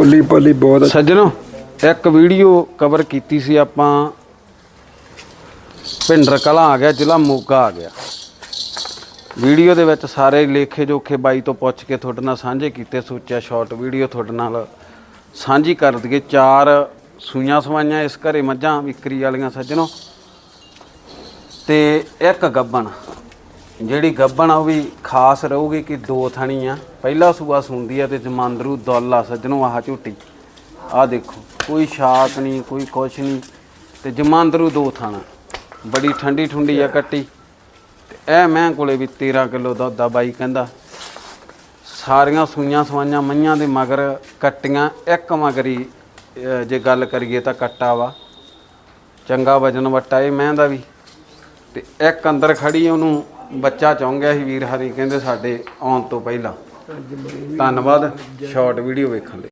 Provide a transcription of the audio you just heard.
ਫੁੱਲੀ ਪਲੀ ਬਹੁਤ ਸੱਜਣੋ, ਇੱਕ ਵੀਡੀਓ ਕਵਰ ਕੀਤੀ ਸੀ ਆਪਾਂ। ਭਿੰਡਰ ਕਲਾਂ ਆ ਗਿਆ, ਜ਼ਿਲ੍ਹਾ ਮੋਗਾ ਆ ਗਿਆ। ਵੀਡੀਓ ਦੇ ਵਿੱਚ ਸਾਰੇ ਲੇਖੇ ਜੋਖੇ ਬਾਈ ਤੋਂ ਪੁੱਛ ਕੇ ਤੁਹਾਡੇ ਨਾਲ ਸਾਂਝੇ ਕੀਤੇ, ਸੋਚਿਆ ਸ਼ਾਰਟ ਵੀਡੀਓ ਤੁਹਾਡੇ ਨਾਲ ਸਾਂਝੀ ਕਰ ਦਈਏ। ਚਾਰ ਸੂਈਆਂ ਸਵਾਈਆਂ ਇਸ ਘਰੇ ਮੱਝਾਂ ਵਿਕਰੀ ਵਾਲੀਆਂ, ਸੱਜਣੋ। ਤੇ ਇੱਕ ਗੱਬਣ। ਜਿਹੜੀ ਗੱਬਣ ਆ ਉਹ ਵੀ ਖਾਸ ਰਹੂਗੀ ਕਿ ਦੋ ਥਣੀ ਆ ਪਹਿਲਾ ਸੂਆ ਸੁੰਦੀ ਆ ਤੇ ਜਮਾਂਦਰੂ ਦੁੱਲ ਆ ਸੱਜਣੋ ਆਹ ਝੂਟੀ। ਆਹ ਦੇਖੋ ਕੋਈ ਛਾਤ ਨਹੀਂ ਕੋਈ ਕੁਛ ਨਹੀਂ ਤੇ ਜਮਾਂਦਰੂ ਦੋ ਥਾਣਾ। ਬੜੀ ਠੰਡੀ ਠੁੰਡੀ ਆ ਕੱਟੀ। ਤੇ ਇਹ ਮੈਂ ਕੋਲੇ ਵੀ 13 ਕਿਲੋ ਦੁੱਧ ਆ ਬਾਈ ਕਹਿੰਦਾ। ਸਾਰੀਆਂ ਸੂਈਆਂ ਸਵਾਈਆਂ ਮਈਆਂ ਦੇ ਮਗਰ ਕੱਟੀਆਂ ਇੱਕ ਮਗਰੀ ਜੇ ਗੱਲ ਕਰੀਏ ਤਾਂ ਕੱਟਾ ਵਾ। ਚੰਗਾ ਵਜਨ ਵਟਾ ਇਹ ਮੈਂ ਦਾ ਵੀ। ਤੇ ਇੱਕ ਅੰਦਰ ਖੜੀ ਉਹਨੂੰ ਬੱਚਾ ਚਾਹੁੰ ਸੀ ਵੀਰ ਹਰੀ, ਕਹਿੰਦੇ ਸਾਡੇ ਆਉਣ ਤੋਂ ਪਹਿਲਾਂ। ਧੰਨਵਾਦ ਸ਼ਾਰਟ ਵੀਡੀਓ ਵੇਖਣ ਲਈ।